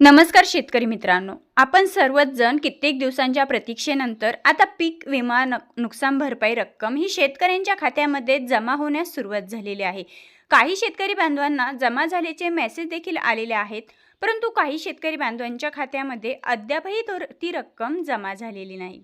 नमस्कार शेतकरी मित्रांनो. आपण सर्वच जण कित्येक दिवसांच्या प्रतीक्षेनंतर आता पीक विमा न नुकसान भरपाई रक्कम ही शेतकऱ्यांच्या खात्यामध्ये जमा होण्यास सुरुवात झालेली आहे. काही शेतकरी बांधवांना जमा झाल्याचे मेसेज देखील आलेले आहेत परंतु काही शेतकरी बांधवांच्या खात्यामध्ये अद्यापही तो ती रक्कम जमा झालेली नाही.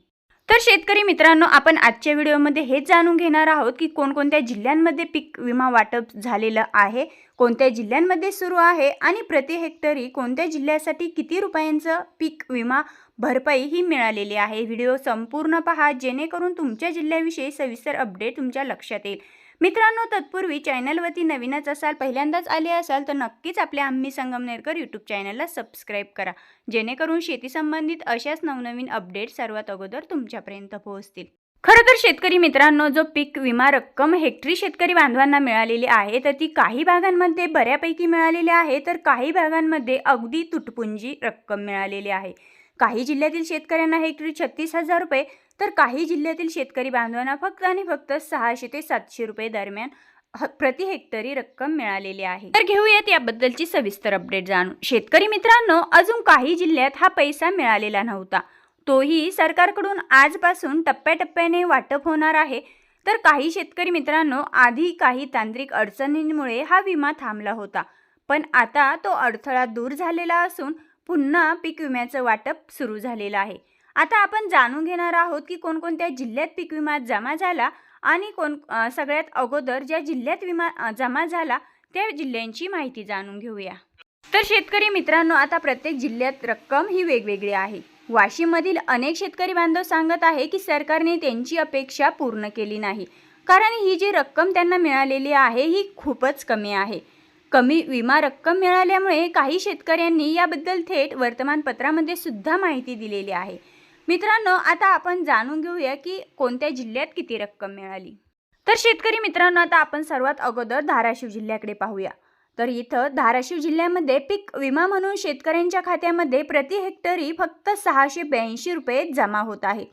तर शेतकरी मित्रांनो आपण आजच्या व्हिडिओमध्ये हेच जाणून घेणार आहोत की कोणकोणत्या जिल्ह्यांमध्ये पीक विमा वाटप झालेलं आहे कोणत्या जिल्ह्यांमध्ये सुरू आहे आणि प्रति हेक्टरी कोणत्या जिल्ह्यासाठी किती रुपयांचं पीक विमा भरपाई ही मिळालेली आहे. व्हिडिओ संपूर्ण पहा जेणेकरून तुमच्या जिल्ह्याविषयी सविस्तर अपडेट तुमच्या लक्षात येईल. मित्रांनो तत्पूर्वी चॅनलवरती नवीनच असाल पहिल्यांदाच आले असाल तर नक्कीच आपल्या आम्ही संगमनेरकर यूट्यूब चॅनलला सबस्क्राईब करा. जेणेकरून शेती संबंधित अशाच नवनवीन अपडेट सर्वात अगोदर तुमच्यापर्यंत पोहोचतील. खरं तर शेतकरी मित्रांनो जो पीक विमा रक्कम हेक्टरी शेतकरी बांधवांना मिळालेली आहे तर ती काही भागांमध्ये बऱ्यापैकी मिळालेली आहे तर काही भागांमध्ये अगदी तुटपुंजी रक्कम मिळालेली आहे. काही जिल्ह्यातील शेतकऱ्यांना हेक्टरी छत्तीस हजार रुपये तर काही जिल्ह्यातील शेतकरी बांधवांना फक्त आणि फक्त सहाशे ते सातशे रुपये दरम्यान ह- प्रति हेक्टरी रक्कम मिळालेली आहे. तर घेऊयात याबद्दलची सविस्तर अपडेट जाणून. शेतकरी मित्रांनो अजून काही जिल्ह्यात हा पैसा मिळालेला नव्हता. तोही सरकारकडून आजपासून टप्प्याटप्प्याने वाटप होणार आहे. तर काही शेतकरी मित्रांनो आधी काही तांत्रिक अडचणींमुळे हा विमा थांबला होता. पण आता तो अडथळा दूर झालेला असून पुन्हा पीक विम्याचं वाटप सुरू झालेलं आहे. आता आपण जाणून घेणार आहोत की कोणकोणत्या जिल्ह्यात पीक विमा जमा झाला आणि कोण सगळ्यात अगोदर ज्या जिल्ह्यात विमा जमा झाला त्या जिल्ह्यांची माहिती जाणून घेऊया. तर शेतकरी मित्रांनो आता प्रत्येक जिल्ह्यात रक्कम ही वेगवेगळी आहे. वाशिममधील अनेक शेतकरी बांधव सांगत आहे की सरकारने त्यांची अपेक्षा पूर्ण केली नाही. कारण ही जी रक्कम त्यांना मिळालेली आहे ही खूपच कमी आहे. कमी विमा रक्कम मिळाल्यामुळे काही शेतकऱ्यांनी याबद्दल थेट वर्तमानपत्रामध्ये सुद्धा माहिती दिलेली आहे. मित्रांनो आता आपण जाणून घेऊया की कोणत्या जिल्ह्यात किती रक्कम मिळाली. तर शेतकरी मित्रांनो आता आपण सर्वात अगोदर धाराशिव जिल्ह्याकडे पाहूया. तर इथं धाराशिव जिल्ह्यामध्ये पीक विमा म्हणून शेतकऱ्यांच्या खात्यामध्ये प्रति हेक्टरी फक्त सहाशे ब्याऐंशी रुपये जमा होत आहेत.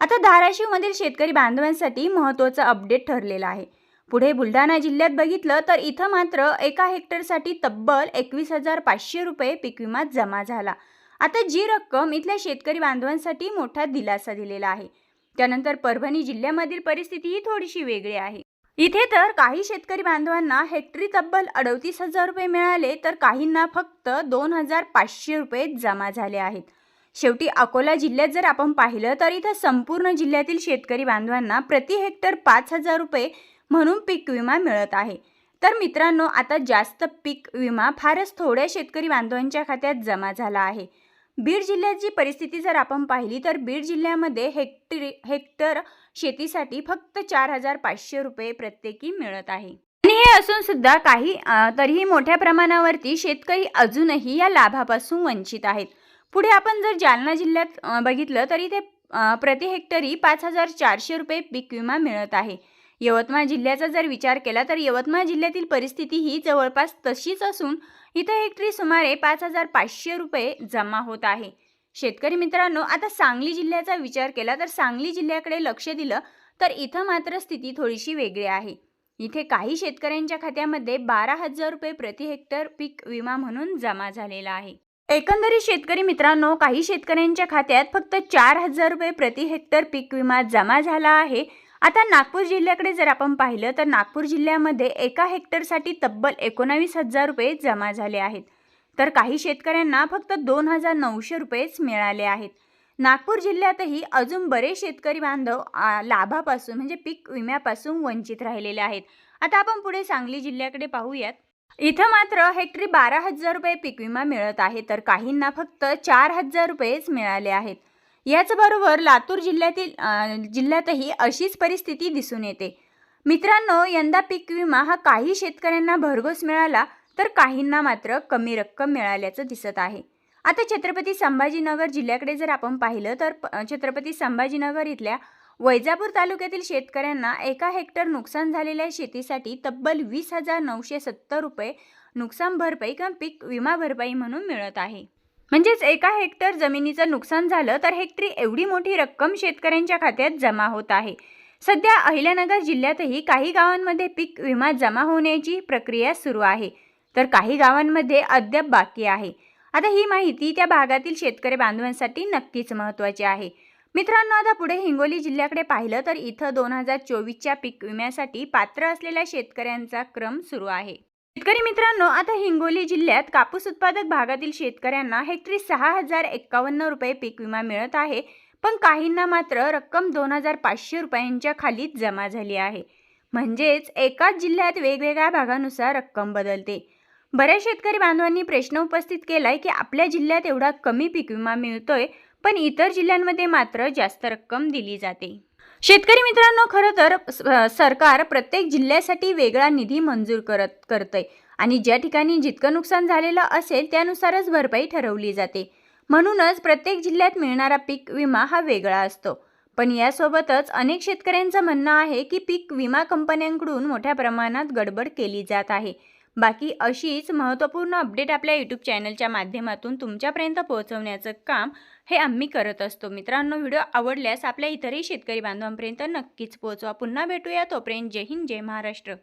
आता धाराशिवमधील शेतकरी बांधवांसाठी महत्त्वाचं अपडेट ठरलेलं आहे. पुढे बुलढाणा जिल्ह्यात बघितलं तर इथं मात्र एका हेक्टरसाठी तब्बल एकवीस हजार पाचशे रुपये पीक विमात जमा झाला. आता जी रक्कम इथल्या शेतकरी बांधवांसाठी मोठा दिलासा दिलेला आहे. त्यानंतर परभणी जिल्ह्यामधील परिस्थितीही थोडीशी वेगळी आहे. इथे तर काही शेतकरी बांधवांना हेक्टरी तब्बल अडतीस हजार रुपये मिळाले तर काहींना फक्त दोन हजार पाचशे रुपये जमा झाले आहेत. शेवटी अकोला जिल्ह्यात जर आपण पाहिलं तर इथं संपूर्ण जिल्ह्यातील शेतकरी बांधवांना प्रति हेक्टर पाच हजार रुपये म्हणून पीक विमा मिळत आहे. तर मित्रांनो आता जास्त पीक विमा फारच थोड्या शेतकरी बांधवांच्या खात्यात जमा झाला आहे. बीड जिल्ह्याची परिस्थिती जर आपण पाहिली तर बीड जिल्ह्यामध्ये हेक्टरी हेक्टर शेतीसाठी फक्त चार हजार पाचशे रुपये प्रत्येकी मिळत आहे. आणि हे असून सुद्धा काही तरीही मोठ्या प्रमाणावरती शेतकरी अजूनही या लाभापासून वंचित आहेत. पुढे आपण जर जालना जिल्ह्यात बघितलं तरी ते प्रति हेक्टरी पाच हजार चारशे रुपये पीक विमा मिळत आहे. यवतमाळ जिल्ह्याचा जर विचार केला तर यवतमाळ जिल्ह्यातील परिस्थिती ही जवळपास तशीच असून इथं हेक्टरी सुमारे पाच हजार पाचशे रुपये जमा होत आहे. शेतकरी मित्रांनो आता सांगली जिल्ह्याचा विचार केला तर सांगली जिल्ह्याकडे लक्ष दिलं तर इथं मात्र स्थिती थोडीशी वेगळी आहे. इथे काही शेतकऱ्यांच्या खात्यामध्ये बारा हजार रुपये प्रति हेक्टर पीक विमा म्हणून जमा झालेला आहे. एकंदरीत शेतकरी मित्रांनो काही शेतकऱ्यांच्या खात्यात फक्त चार हजार रुपये प्रति हेक्टर पीक विमा जमा झाला आहे. आता नागपूर जिल्ह्याकडे जर आपण पाहिलं तर नागपूर जिल्ह्यामध्ये एका हेक्टरसाठी तब्बल एकोणावीस हजार रुपये जमा झाले आहेत. तर काही शेतकऱ्यांना फक्त दोन हजार नऊशे रुपयेच मिळाले आहेत. नागपूर जिल्ह्यातही अजून बरेच शेतकरी बांधव लाभापासून म्हणजे पीक विम्यापासून वंचित राहिलेले आहेत. आता आपण पुढे सांगली जिल्ह्याकडे पाहूयात. इथं मात्र हेक्टरी बारा हजार रुपये पीक विमा मिळत आहे. तर काहींना फक्त चार हजार रुपयेच मिळाले आहेत. याचबरोबर लातूर जिल्ह्यातील जिल्ह्यातही अशीच परिस्थिती दिसून येते. मित्रांनो यंदा पीक विमा हा काही शेतकऱ्यांना भरघोस मिळाला तर काहींना मात्र कमी रक्कम मिळाल्याचं दिसत आहे. आता छत्रपती संभाजीनगर जिल्ह्याकडे जर आपण पाहिलं तर प- छत्रपती संभाजीनगर इथल्या वैजापूर तालुक्यातील शेतकऱ्यांना एका हेक्टर नुकसान झालेल्या शेतीसाठी तब्बल वीस हजार नऊशे सत्तर रुपये नुकसान भरपाई किंवा पीक विमा भरपाई म्हणून मिळत आहे. म्हणजेच एका हेक्टर जमिनीचं नुकसान झालं तर हेक्टरी एवढी मोठी रक्कम शेतकऱ्यांच्या खात्यात जमा होत आहे. सध्या अहिल्यानगर जिल्ह्यातही काही गावांमध्ये पीक विमा जमा होण्याची प्रक्रिया सुरू आहे. तर काही गावांमध्ये अद्याप बाकी आहे. आता ही माहिती त्या भागातील शेतकरी बांधवांसाठी नक्कीच महत्त्वाची आहे. मित्रांनो आता पुढे हिंगोली जिल्ह्याकडे पाहिलं तर इथं दोन हजार चोवीसच्या पीक विम्यासाठी पात्र असलेल्या शेतकऱ्यांचा क्रम सुरू आहे. शेतकरी मित्रांनो आता हिंगोली जिल्ह्यात कापूस उत्पादक भागातील शेतकऱ्यांना हेक्टरी सहा हजार एक्कावन्न रुपये पीक विमा मिळत आहे. पण काहींना मात्र रक्कम दोन हजार पाचशे रुपयांच्या खालीच जमा झाली आहे. म्हणजेच एकाच जिल्ह्यात वेगवेगळ्या भागानुसार रक्कम बदलते. बऱ्याच शेतकरी बांधवांनी प्रश्न उपस्थित केलाय की आपल्या जिल्ह्यात एवढा कमी पीक विमा मिळतोय पण इतर जिल्ह्यांमध्ये मात्र जास्त रक्कम दिली जाते. शेतकरी मित्रांनो खरं तर स- सरकार प्रत्येक जिल्ह्यासाठी वेगळा निधी मंजूर करत करतंय. आणि ज्या ठिकाणी जितकं नुकसान झालेलं असेल त्यानुसारच भरपाई ठरवली जाते. म्हणूनच प्रत्येक जिल्ह्यात मिळणारा पीक विमा हा वेगळा असतो. पण यासोबतच अनेक शेतकऱ्यांचं म्हणणं आहे की पीक विमा कंपन्यांकडून मोठ्या प्रमाणात गडबड केली जात आहे. बाकी अशीच महत्त्वपूर्ण अपडेट आपल्या यूट्यूब चॅनलच्या माध्यमातून तुमच्यापर्यंत पोहोचवण्याचं काम हे आम्ही करत असतो. मित्रांनो व्हिडिओ आवडल्यास आपल्या इतरही शेतकरी बांधवांपर्यंत नक्कीच पोहोचवा. पुन्हा भेटूया तोपर्यंत जय हिंद जय महाराष्ट्र.